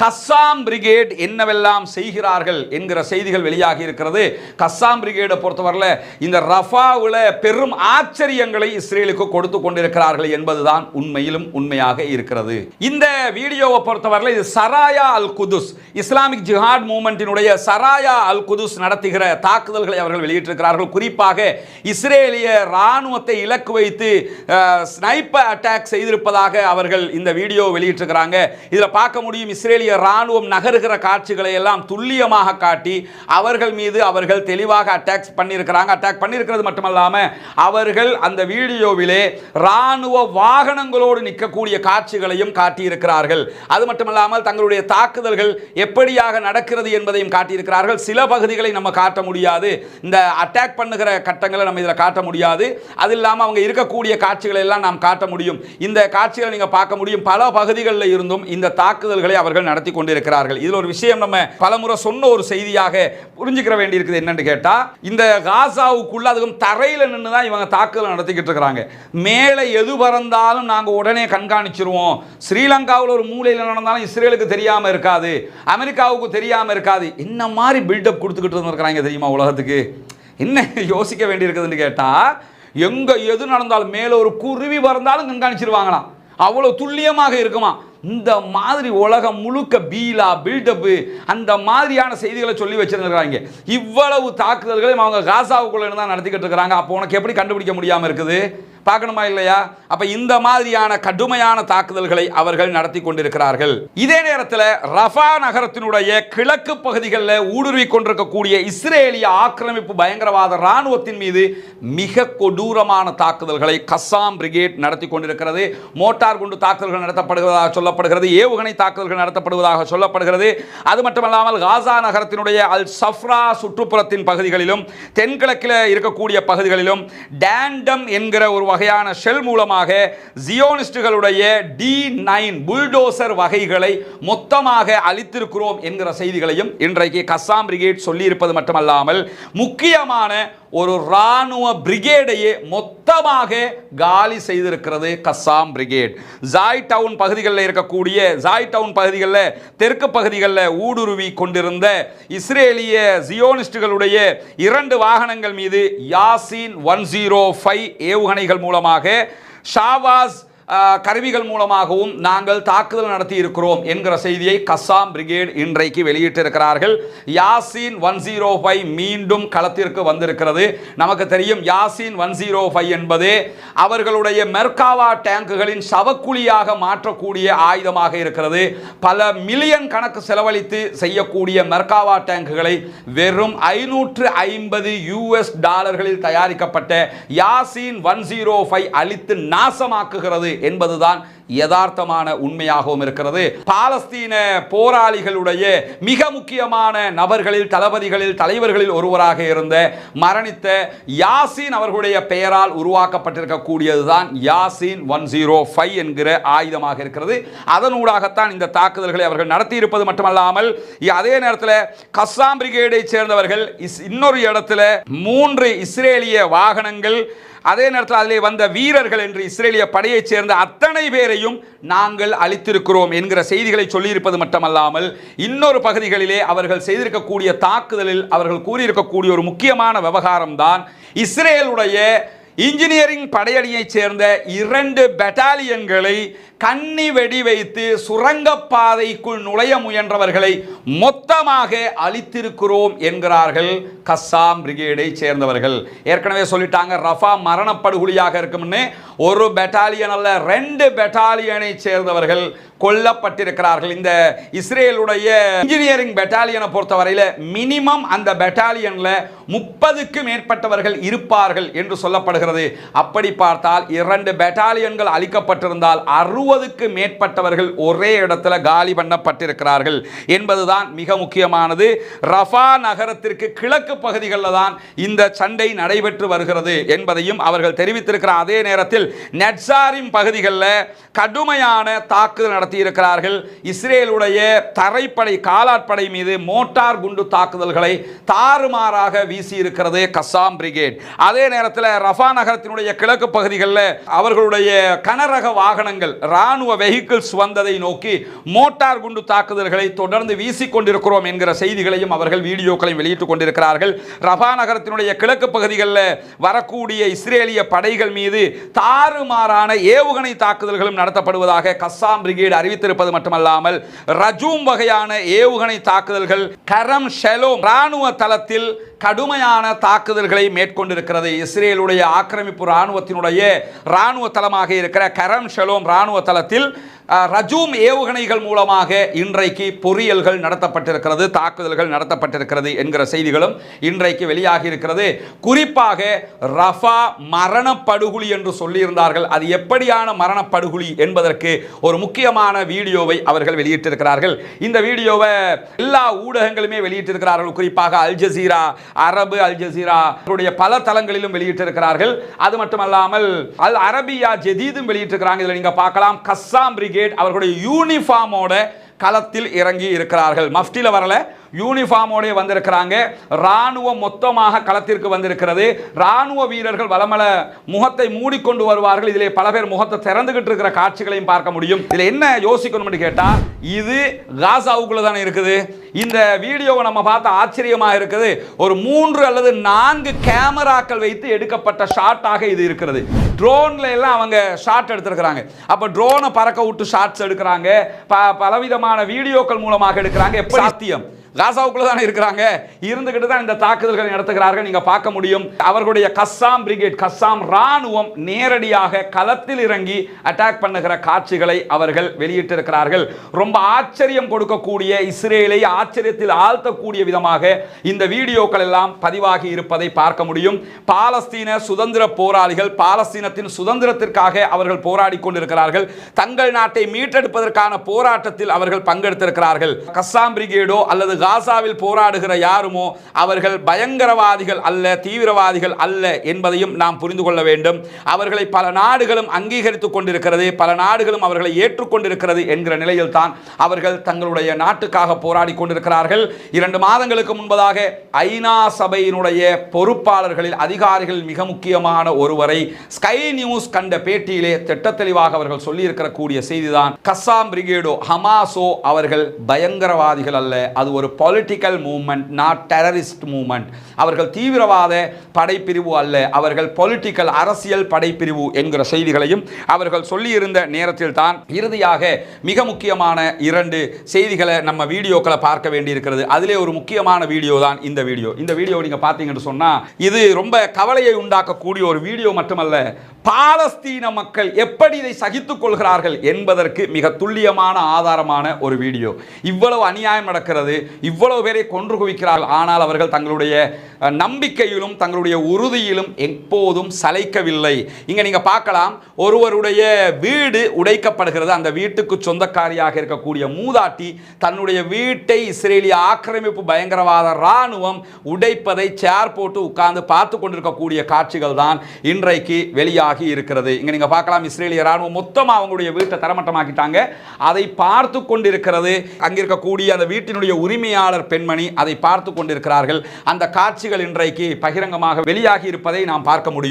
Qassam brigade என்னவெல்லாம் செய்கிறார்கள் என்கிற செய்திகள் வெளியாகி இருக்கிறது. கஸ்ஸாம் பிரிகேடை பொறுத்தவரையில் இந்த ரஃபாவில் பெரும் ஆச்சரியங்களை இஸ்ரேலுக்கு கொடுத்து கொண்டிருக்கிறார்கள் என்பதுதான் உண்மையிலும் உண்மையாக இருக்கிறது. இந்த வீடியோவை பொறுத்தவரையில் இது Saraya al Quds Islamic jihad மூமெண்ட்டினுடைய Saraya al Quds நடத்துகிற தாக்குதல்களை அவர்கள் வெளியிட்டிருக்கிறார்கள். குறிப்பாக இஸ்ரேலிய ராணுவத்தை இலக்கு வைத்து ஸ்னைப்பர் அட்டாக் செய்திருப்பதாக அவர்கள் இந்த வீடியோ வெளியிட்டிருக்கிறாங்க. இதில் பார்க்க முடியும் இஸ்ரேலிய ராணுவம் நகருகிற காட்சிகளை எல்லாம் துல்லியமாக காட்டி அவர்கள் மீது அவர்கள் தெளிவாக அட்டாக் பண்ணியிருக்கிறாங்க. அட்டாக் பண்ணியிருக்கிறது மட்டுமல்லாமல் அவர்கள் அந்த வீடியோவிலே ராணுவ வாகனங்களோடு நிற்கக்கூடிய காட்சிகளையும் காட்டியிருக்கிறார்கள். அது மட்டுமல்லாமல் தங்களுடைய தாக்குதல்கள் எப்படியாக நடக்கிறது என்பதையும் காட்டியிருக்கிறார்கள். சில பகுதிகளை நம்ம காட்ட முடியாது. இந்த அட்டாக் பண்ணுகிற கட்டங்களை நம்ம இதில் காட்ட முடியாது. அது இல்லாமல் அவங்க இருக்கக்கூடிய காட்சிகளை எல்லாம் நாம் காட்ட முடியும். இந்த காட்சிகளை நீங்கள் பார்க்க முடியும். பல பகுதிகளில் இருந்தும் இந்த தாக்குதல்களை அவர்கள் நடத்தி கொண்டிருக்கிறார்கள். இதில் ஒரு விஷயம் நம்ம பலமுறை சொன்ன ஒரு செய்தியாக புரிஞ்சுக்கிற வேண்டியிருக்குது என்னன்னு கேட்டால் இந்த காசாவுக்குள்ள அதுவும் தரையில் நின்று தான் இவங்க தாக்குதல் நடத்திக்கிட்டு இருக்கிறாங்க. மேலே எது பறந்தாலும் நாங்கள் உடனே கண்காணிச்சிருவோம். ஸ்ரீலங்காவில் ஒரு மூலையில் நடந்தாலும் இஸ்ரேலுக்கு தெரியாமல் இருக்காது. அமெரிக்காவுக்கு தெரியாமல் இருக்காது. என்ன மாதிரி பில்டப் கொடுத்துக்கிட்டு இருந்திருக்கிறாங்க தெரியுமா உலகத்துக்கு? என்ன யோசிக்க வேண்டியிருக்குதுன்னு கேட்டால் எங்கே எது நடந்தாலும் மேலே ஒரு குருவி பறந்தாலும் கண்காணிச்சிருவாங்களாம். அவ்வளோ துல்லியமாக இருக்குமா இந்த மாதிரி உலகம் முழுக்க பீலா பில்டப்பு அந்த மாதிரியான செய்திகளை சொல்லி வச்சிருந்துருக்காங்க இவ்வளவு தாக்குதல்களையும் அவங்க காசாவுக்குள்ளே தான் நடத்திக்கிட்டு இருக்கிறாங்க. அப்போ உனக்கு எப்படி கண்டுபிடிக்க முடியாமல் இருக்குது? பார்க்கணுமா இல்லையா? அப்ப இந்த மாதிரியான கடுமையான தாக்குதல்களை அவர்கள் நடத்தி கொண்டிருக்கிறார்கள். இதே நேரத்தில் ரஃபா நகரத்தினுடைய கிழக்கு பகுதிகளில் ஊடுருவி கொண்டிருக்கக்கூடிய இஸ்ரேலிய ஆக்கிரமிப்பு பயங்கரவாத ராணுவத்தின் மீது மிக கொடூரமான தாக்குதல்களை கசாம் பிரிகேட் நடத்தி கொண்டிருக்கிறது. மோட்டார் குண்டு தாக்குதல்கள் நடத்தப்படுவதாக சொல்லப்படுகிறது. ஏவுகணை தாக்குதல்கள் நடத்தப்படுவதாக சொல்லப்படுகிறது. அது மட்டுமல்லாமல் காசா நகரத்தினுடைய அல் சஃப்ரா சுற்றுப்புறத்தின் பகுதிகளிலும் தென்கிழக்கில் இருக்கக்கூடிய பகுதிகளிலும் டேண்டம் என்கிற ஒரு வகையான ஷெல் மூலமாக ஜியோனிஸ்டுகளுடைய டி நைன் புல்டோசர் வகைகளை மொத்தமாக அளித்திருக்கிறோம் என்கிற செய்திகளையும் இன்றைக்கு கசாம் பிரிகேட் சொல்லியிருப்பது மட்டுமல்லாமல் முக்கியமான ஒரு இராணுவ பிரிகேடையே மொத்தமாக காலி செய்திருக்கிறது கசாம் பிரிகேட். ஜாய் டவுன் பகுதிகளில் இருக்கக்கூடிய ஜாய் டவுன் பகுதிகளில் தெற்கு பகுதிகளில் ஊடுருவி கொண்டிருந்த இஸ்ரேலிய ஜியோனிஸ்டுகளுடைய இரண்டு வாகனங்கள் மீது யாசின் ஒன் ஜீரோ ஃபைவ் ஏவுகணைகள் மூலமாக ஷாவாஸ் கருவிகள் மூலமாகவும் நாங்கள் தாக்குதல் நடத்தி இருக்கிறோம் என்கிற செய்தியை கஸ்ஸாம் பிரிகேட் இன்றைக்கு வெளியிட்டிருக்கிறார்கள். யாசின் ஒன் ஜீரோ ஃபைவ் மீண்டும் களத்திற்கு வந்திருக்கிறது. நமக்கு தெரியும் யாசின் ஒன் ஜீரோ ஃபைவ் என்பது அவர்களுடைய மெர்காவா டேங்குகளின் சவக்குழியாக மாற்றக்கூடிய ஆயுதமாக இருக்கிறது. பல மில்லியன் கணக்கு செலவழித்து செய்யக்கூடிய மெர்காவா டேங்குகளை வெறும் ஐநூற்று ஐம்பது யூஎஸ் டாலர்களில் தயாரிக்கப்பட்ட யாசின் ஒன் ஜீரோ ஃபைவ் அழித்து நாசமாக்குகிறது. என்பதுதான் யதார்த்தமான உண்மையாகவும் இருக்கிறது. பாலஸ்தீன போராளிகளுடைய மிக முக்கியமான நபர்களில் தளபதிகளில் தலைவர்களில் ஒருவராக இருந்த மரணித்த யாசின் அவர்களுடைய பெயரால் உருவாக்கப்பட்டிருக்கக்கூடியதுதான் யாசின் ஒன் ஜீரோ ஃபைவ் என்கிற ஆயுதமாக இருக்கிறது. அதனூடாகத்தான் இந்த தாக்குதல்களை அவர்கள் நடத்தியிருப்பது மட்டுமல்லாமல் அதே நேரத்தில் கஸ்ஸாம் பிரிகேடை சேர்ந்தவர்கள் இஸ்- இன்னொரு இடத்துல மூன்று இஸ்ரேலிய வாகனங்கள் அதே நேரத்தில் அதிலே வந்த வீரர்கள் என்று இஸ்ரேலிய படையைச் சேர்ந்த அத்தனை பேரையும் நாங்கள் அழித்திருக்கிறோம் என்கிற செய்திகளை சொல்லியிருப்பது மட்டுமல்லாமல் இன்னொரு பகுதிகளிலே அவர்கள் செய்திருக்கக்கூடிய தாக்குதலில் அவர்கள் கூறியிருக்கக்கூடிய ஒரு முக்கியமான விவகாரம் தான் இஸ்ரேலுடைய இன்ஜினியரிங் படையணியைச் சேர்ந்த இரண்டு பெட்டாலியன்களை கண்ணி வெடி வைத்து சுரங்கப்பாதைக்குள் நுழைய முயன்றவர்களை மொத்தமாக அழித்திருக்கிறோம் என்கிறார்கள் கஸ்ஸாம் பிரிகேடை சேர்ந்தவர்கள். ஏற்கனவே சொல்லிட்டாங்க ரஃபா மரணப்படுகொலியாக இருக்கும்னு. ஒரு பெட்டாலியன் அல்ல ரெண்டு பெட்டாலியனை சேர்ந்தவர்கள் கொல்லப்பட்டிருக்கிறார்கள். இந்த இஸ்ரேலுடைய இன்ஜினியரிங் பெட்டாலியனை பொறுத்தவரையில் மினிமம் அந்த பெட்டாலியனில் முப்பதுக்கு மேற்பட்டவர்கள் இருப்பார்கள் என்று சொல்லப்படுகிறது. அப்படி பார்த்தால் இரண்டு பெட்டாலியன்கள் அளிக்கப்பட்டிருந்தால் அறுபதுக்கு மேற்பட்டவர்கள் ஒரே இடத்துல காலி பண்ணப்பட்டிருக்கிறார்கள் என்பதுதான் மிக முக்கியமானது. ரஃபா நகரத்திற்கு கிழக்கு பகுதிகளில் தான் இந்த சண்டை நடைபெற்று வருகிறது என்பதையும் அவர்கள் தெரிவித்திருக்கிற அதே நேரத்தில் நெட்சாரிம் பகுதிகளில் கடுமையான தாக்குதல் நடத்தியிருக்கிறார்கள். இஸ்ரேலுடைய தரைப்படை காலாட்படை மீது மோட்டார் குண்டு தாக்குதல்களை தாறுமாறாக வீசியிருக்கிறது கசாம் பிரிகேட். அதே நேரத்தில் ரஃபா நகரத்தினுடைய கிழக்கு பகுதிகளில் அவர்களுடைய கனரக வாகனங்கள் ராணுவ வெஹிக்கிள்ஸ் வந்ததை நோக்கி மோட்டார் குண்டு தாக்குதல்களை தொடர்ந்து வீசிக்கொண்டிருக்கிறோம் என்கிற செய்திகளையும் அவர்கள் வீடியோக்களையும் வெளியிட்டுக் கொண்டிருக்கிறார்கள். ரபா நகரத்தினுடைய கிழக்கு பகுதிகளில் வரக்கூடிய இஸ்ரேலிய படைகள் மீது தாறுமாறான ஏவுகணை தாக்குதல்களும் நடத்தப்படுவதாக கஸ்ஸாம் பிரிகேடு அறிவித்திருப்பது மட்டுமல்லாமல் ரஜூம் வகையான ஏவுகணை தாக்குதல்கள் கரம் ஷெலோம் ராணுவ தளத்தில் கடுமையான தாக்குதல்களை மேற்கொண்டிருக்கிறது. இஸ்ரேலுடைய ஆக்கிரமிப்பு ராணுவத்தினுடைய ராணுவ தளமாக இருக்கிற கரம் ஷெலோம் ராணுவ தளத்தில் ரஜூம் ஏவுகணைகள் மூலமாக இன்றைக்கு பொறியல்கள் நடத்தப்பட்டிருக்கிறது தாக்குதல்கள் நடத்தப்பட்டிருக்கிறது என்கிற செய்திகளும் இன்றைக்கு வெளியாகி இருக்கிறது குறிப்பாக ரஃபா மரணப்படுகுழி என்று சொல்லியிருந்தார்கள். அது எப்படியான மரணப்படுகுழி என்பதற்கு ஒரு முக்கியமான வீடியோவை அவர்கள் வெளியிட்டிருக்கிறார்கள். இந்த வீடியோவை எல்லா ஊடகங்களுமே வெளியிட்டிருக்கிறார்கள். குறிப்பாக அல் ஜசீரா அரபு அல் ஜசீரா அவருடைய பல தளங்களிலும் வெளியிட்டிருக்கிறார்கள். அது மட்டுமல்லாமல் அல் அரபியா ஜெதீதும் வெளியிட்டிருக்கிறாங்க. இதில் நீங்க பார்க்கலாம். கஸ்ஸாம் பிரிகேட் அவர்களுடைய யூனிஃபார்மோட களத்தில் இறங்கி இருக்கிறார்கள். மஃப்டியில் வரல. யூனிஃபார்மோடே வந்திருக்கிறாங்க. ராணுவம் மொத்தமாக களத்திற்கு வந்திருக்கிறது. ராணுவ வீரர்கள் வளமல முகத்தை மூடிக்கொண்டு வருவார்கள். இதிலே பல பேர் முகத்தை திறந்துகிட்டு இருக்கிற காட்சிகளையும் பார்க்க முடியும். இதில் என்ன யோசிக்கணும்னு கேட்டால் இது காசாவுக்குள்ள தானே இருக்குது. இந்த வீடியோவை நம்ம பார்த்த ஆச்சரியமாக இருக்குது. ஒரு மூன்று அல்லது நான்கு கேமராக்கள் வைத்து எடுக்கப்பட்ட ஷாட்டாக இது இருக்கிறது. ட்ரோன்ல எல்லாம் அவங்க ஷாட் எடுத்திருக்கிறாங்க. அப்போ ட்ரோனை பறக்க விட்டு ஷாட்ஸ் எடுக்கிறாங்க. ப- பலவிதமான வீடியோக்கள் மூலமாக எடுக்கிறாங்க. எப்படி? சாத்தியம். காசாவுக்குள்ள தானே இருக்கிறாங்க? இருந்துகிட்டு தான் இந்த தாக்குதல்களை நடத்துகிறார்கள். நீங்க பார்க்க முடியும். அவர்களுடைய கஸ்ஸாம் பிரிகேட் கஸ்ஸாம் ராணுவம் நேரடியாக களத்தில் இறங்கி அட்டாக் பண்ணுகிற காட்சிகளை அவர்கள் வெளியிட்டிருக்கிறார்கள். ரொம்ப ஆச்சரியம் கொடுக்கக்கூடிய இஸ்ரேலை ஆச்சரியத்தில் ஆழ்த்தக்கூடிய விதமாக இந்த வீடியோக்கள் எல்லாம் பதிவாகி இருப்பதை பார்க்க முடியும். பாலஸ்தீன சுதந்திர போராளிகள் பாலஸ்தீனத்தின் சுதந்திரத்திற்காக அவர்கள் போராடி கொண்டிருக்கிறார்கள். தங்கள் நாட்டை மீட்டெடுப்பதற்கான போராட்டத்தில் அவர்கள் பங்கெடுத்திருக்கிறார்கள். கஸ்ஸாம் பிரிகேடோ அல்லது காசாவில் போராடுகிற யாருமோ அவர்கள் பயங்கரவாதிகள் அல்ல தீவிரவாதிகள் அல்ல என்பதையும் நாம் புரிந்து கொள்ள வேண்டும். அவர்களை பல நாடுகளும் அங்கீகரித்துக் கொண்டிருக்கிறது பல நாடுகளும் அவர்களை ஏற்றுக்கொண்டிருக்கிறது என்கிற நிலையில் தான் அவர்கள் தங்களுடைய நாட்டுக்காக போராடி கொண்டிருக்கிறார்கள். இரண்டு மாதங்களுக்கு முன்பதாக ஐநா சபையினுடைய பொறுப்பாளர்களில் அதிகாரிகள் மிக முக்கியமான ஒருவரை ஸ்கை நியூஸ் கண்ட பேட்டியிலே திட்டத்தெளிவாக அவர்கள் சொல்லியிருக்கிற கூடிய செய்திதான். கசாம் பிரிகேடோ ஹமாசோ அவர்கள் பயங்கரவாதிகள் அல்ல அது ஒரு political movement not terrorist movement அவர்கள் தீவிரவாத படைப்பிரிவு அல்ல. அவர்கள் பொலிட்டிக்கல் அரசியல் படைப்பிரிவு என்கிற செய்திகளையும் அவர்கள் சொல்லியிருந்த நேரத்தில் தான் இறுதியாக மிக முக்கியமான இரண்டு செய்திகளை நம்ம வீடியோக்களை பார்க்க வேண்டியிருக்கிறது. அதிலே ஒரு முக்கியமான வீடியோ தான் இந்த வீடியோ. இந்த வீடியோ நீங்கள் பார்த்தீங்கன்னு சொன்னால் இது ரொம்ப கவலையை உண்டாக்கக்கூடிய ஒரு வீடியோ மட்டுமல்ல பாலஸ்தீன மக்கள் எப்படி இதை சகித்துக் கொள்கிறார்கள் என்பதற்கு மிக துல்லியமான ஆதாரமான ஒரு வீடியோ. இவ்வளவு அநியாயம் நடக்கிறது. இவ்வளவு பேரை கொன்று குவிக்கிறார்கள். ஆனால் அவர்கள் தங்களுடைய நம்பிக்கையிலும் தங்களுடைய உறுதியிலும் எப்போதும் சளைக்கவில்லை. இங்க நீங்க பார்க்கலாம் ஒருவருடைய வீடு உடைக்கப்படுகிறது. அந்த வீட்டுக்கு சொந்தக்காரியாக இருக்கக்கூடிய மூதாட்டி தன்னுடைய வீட்டை இஸ்ரேலிய ஆக்கிரமிப்பு பயங்கரவாத ராணுவம் உடைப்பதை சேர் போட்டு உட்கார்ந்து பார்த்து கொண்டிருக்கக்கூடிய காட்சிகள் தான் இன்றைக்கு வெளியாகி இருக்கிறது. இங்கே நீங்கள் பார்க்கலாம் இஸ்ரேலிய ராணுவம் மொத்தமாக அவங்களுடைய வீட்டை தரமட்டமாக்கிட்டாங்க. அதை பார்த்து கொண்டிருக்கிறது. அங்கிருக்கக்கூடிய அந்த வீட்டினுடைய உரிமை உரிமையாளர் பெண்மணி அதை பார்த்து கொண்டிருக்கிறார்கள். அந்த காட்சிகள் இன்றைக்கு பகிரங்கமாக வெளியாகி இருப்பதை நாம் பார்க்க முடியும்.